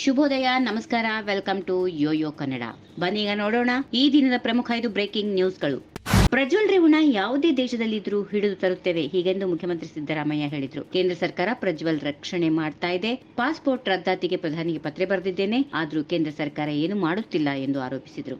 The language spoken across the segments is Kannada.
ಶುಭೋದಯ, ನಮಸ್ಕಾರ, ವೆಲ್ಕಮ್ ಟು ಯೋಯೋ ಕನ್ನಡ. ಬನ್ನೀಗ ನೋಡೋಣ ಈ ದಿನದ ಪ್ರಮುಖ ಐದು ಬ್ರೇಕಿಂಗ್ ನ್ಯೂಸ್ಗಳು. ಪ್ರಜ್ವಲ್ ರೇವಣ್ಣ ಯಾವುದೇ ದೇಶದಲ್ಲಿದ್ದರೂ ಹಿಡಿದು ತರುತ್ತೇವೆ ಹೀಗೆಂದು ಮುಖ್ಯಮಂತ್ರಿ ಸಿದ್ದರಾಮಯ್ಯ ಹೇಳಿದರು. ಕೇಂದ್ರ ಸರ್ಕಾರ ಪ್ರಜ್ವಲ್ ರಕ್ಷಣೆ ಮಾಡ್ತಾ ಇದೆ. ಪಾಸ್ಪೋರ್ಟ್ ರದ್ದಾತಿಗೆ ಪ್ರಧಾನಿಗೆ ಪತ್ರ ಬರೆದಿದ್ದೇನೆ. ಆದರೂ ಕೇಂದ್ರ ಸರ್ಕಾರ ಏನು ಮಾಡುತ್ತಿಲ್ಲ ಎಂದು ಆರೋಪಿಸಿದರು.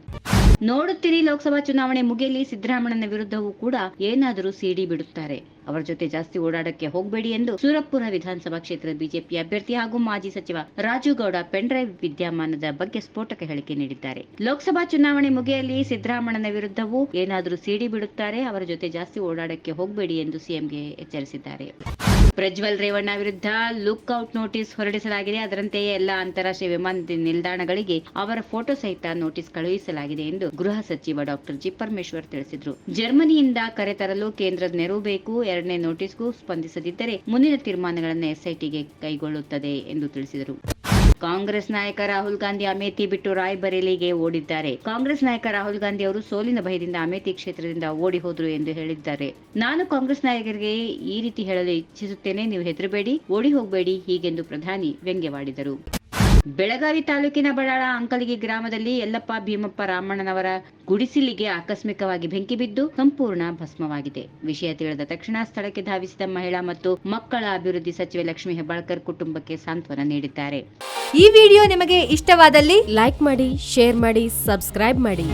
ನೋಡುತ್ತೀರಿ ಲೋಕಸಭಾ ಚುನಾವಣೆ ಮುಗಿಯಲಿ ಸಿದ್ದರಾಮಣ್ಣನ ವಿರುದ್ಧವೂ ಕೂಡ ಏನಾದರೂ ಸಿಡಿ ಬಿಡುತ್ತಾರೆ. ಅವರ ಜೊತೆ ಜಾಸ್ತಿ ಓಡಾಡಕ್ಕೆ ಹೋಗಬೇಡಿ ಎಂದು ಸೂರಪ್ಪುರ ವಿಧಾನಸಭಾ ಕ್ಷೇತ್ರದ ಬಿಜೆಪಿ ಅಭ್ಯರ್ಥಿ ಹಾಗೂ ಮಾಜಿ ಸಚಿವ ರಾಜುಗೌಡ ಪೆನ್ಡ್ರೈವ್ ವಿದ್ಯಮಾನದ ಬಗ್ಗೆ ಸ್ಫೋಟಕ ಹೇಳಿಕೆ ನೀಡಿದ್ದಾರೆ. ಲೋಕಸಭಾ ಚುನಾವಣೆ ಮುಗಿಯಲ್ಲಿ ಸಿದ್ದರಾಮಣ್ಣನ ವಿರುದ್ಧವೂ ಏನಾದರೂ ಸಿಡಿ ಬಿಡುತ್ತಾರೆ, ಅವರ ಜೊತೆ ಜಾಸ್ತಿ ಓಡಾಡಕ್ಕೆ ಹೋಗಬೇಡಿ ಎಂದು ಸಿಎಂಗೆ ಎಚ್ಚರಿಸಿದ್ದಾರೆ. ಪ್ರಜ್ವಲ್ ರೇವಣ್ಣ ವಿರುದ್ಧ ಲುಕ್ಔಟ್ ನೋಟಿಸ್ ಹೊರಡಿಸಲಾಗಿದೆ. ಅದರಂತೆಯೇ ಎಲ್ಲ ಅಂತಾರಾಷ್ಟ್ರೀಯ ವಿಮಾನ ನಿಲ್ದಾಣಗಳಿಗೆ ಅವರ ಫೋಟೋ ಸಹಿತ ನೋಟಿಸ್ ಕಳುಹಿಸಲಾಗಿದೆ ಎಂದು ಗೃಹ ಸಚಿವ ಡಾಕ್ಟರ್ ಜಿ ಪರಮೇಶ್ವರ್ ತಿಳಿಸಿದರು. ಜರ್ಮನಿಯಿಂದ ಕರೆತರಲು ಕೇಂದ್ರದ ನೆರವು ಬೇಕು. ಎರಡನೇ ನೋಟಿಸ್ಗೂ ಸ್ಪಂದಿಸದಿದ್ದರೆ ಮುಂದಿನ ತೀರ್ಮಾನಗಳನ್ನು ಎಸ್ಐಟಿಗೆ ಕೈಗೊಳ್ಳುತ್ತದೆ ಎಂದು ತಿಳಿಸಿದರು. ಕಾಂಗ್ರೆಸ್ ನಾಯಕ ರಾಹುಲ್ ಗಾಂಧಿ ಅಮೇಥಿ ಬಿಟ್ಟು ರಾಯ್ಬರೇಲಿಗೆ ಓಡಿದ್ದಾರೆ. ಕಾಂಗ್ರೆಸ್ ನಾಯಕ ರಾಹುಲ್ ಗಾಂಧಿ ಅವರು ಸೋಲಿನ ಭಯದಿಂದ ಅಮೇಥಿ ಕ್ಷೇತ್ರದಿಂದ ಓಡಿ ಹೋದ್ರು ಎಂದು ಹೇಳಿದ್ದಾರೆ. ನಾನು ಕಾಂಗ್ರೆಸ್ ನಾಯಕರಿಗೆ ಈ ರೀತಿ ಹೇಳಲು ಇಚ್ಛಿಸುತ್ತೇನೆ. ನೀವು ಹೆದರಬೇಡಿ, ಓಡಿ ಹೋಗಬೇಡಿ, ಹೀಗೆಂದು ಪ್ರಧಾನಿ ವ್ಯಂಗ್ಯವಾಡಿದರು. ಬೆಳಗಾವಿ ತಾಲೂಕಿನ ಬಡಾಳ ಅಂಕಲಿಗೆ ಗ್ರಾಮದಲ್ಲಿ ಯಲ್ಲಪ್ಪ ಭೀಮಪ್ಪ ರಾಮಣ್ಣನವರ ಗುಡಿಸಿಲಿಗೆ ಆಕಸ್ಮಿಕವಾಗಿ ಬೆಂಕಿ ಬಿದ್ದು ಸಂಪೂರ್ಣ ಭಸ್ಮವಾಗಿದೆ. ವಿಷಯ ತಿಳಿದ ತಕ್ಷಣ ಸ್ಥಳಕ್ಕೆ ಧಾವಿಸಿದ ಮಹಿಳಾ ಮತ್ತು ಮಕ್ಕಳ ಅಭಿವೃದ್ಧಿ ಸಚಿವೆ ಲಕ್ಷ್ಮಿ ಹೆಬ್ಬಾಳ್ಕರ್ ಕುಟುಂಬಕ್ಕೆ ಸಾಂತ್ವನ ನೀಡಿದ್ದಾರೆ. ಈ ವಿಡಿಯೋ ನಿಮಗೆ ಇಷ್ಟವಾದಲ್ಲಿ ಲೈಕ್ ಮಾಡಿ, ಶೇರ್ ಮಾಡಿ, ಸಬ್ಸ್ಕ್ರೈಬ್ ಮಾಡಿ.